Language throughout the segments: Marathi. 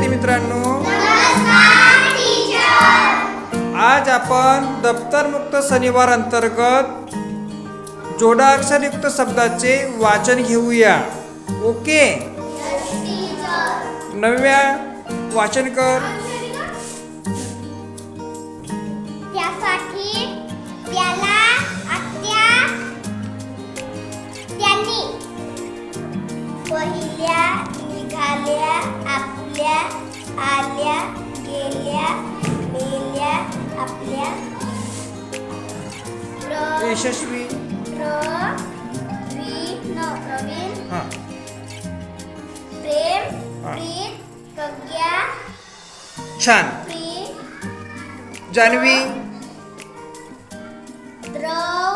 विद्यार्थी मित्रांनो. आज आपण दप्तरमुक्त शनिवार अंतर्गत जोडाक्षरयुक्त शब्दाचे वाचन घेऊया. ओके? नव्या वाचन कर. त्यासाठी निघाल्या आपल्या आल्या गेल्या मेल्या आपल्या. प्र यशस्वी. प्रवीण हां. प्रेम हा. प्रीत प्रज्ञा. छान. जान्हवी. द्रव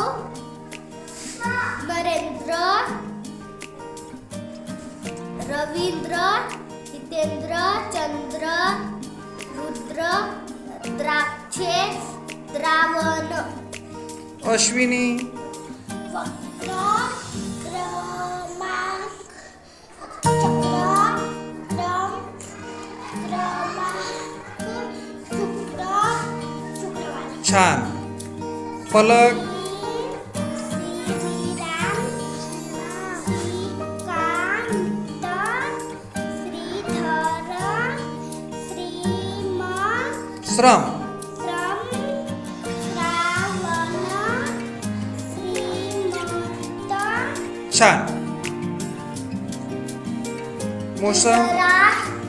रवींद्र जितेंद्र चंद्र रुद्र द्राक्षे द्रावण अश्विनी वक्र क्रमांक चक्र क्रम क्रमांक शुक्र शुक्रवार छान फलक Seram. Sram. Srawana. Srimanto. Chan. Musa. Musa.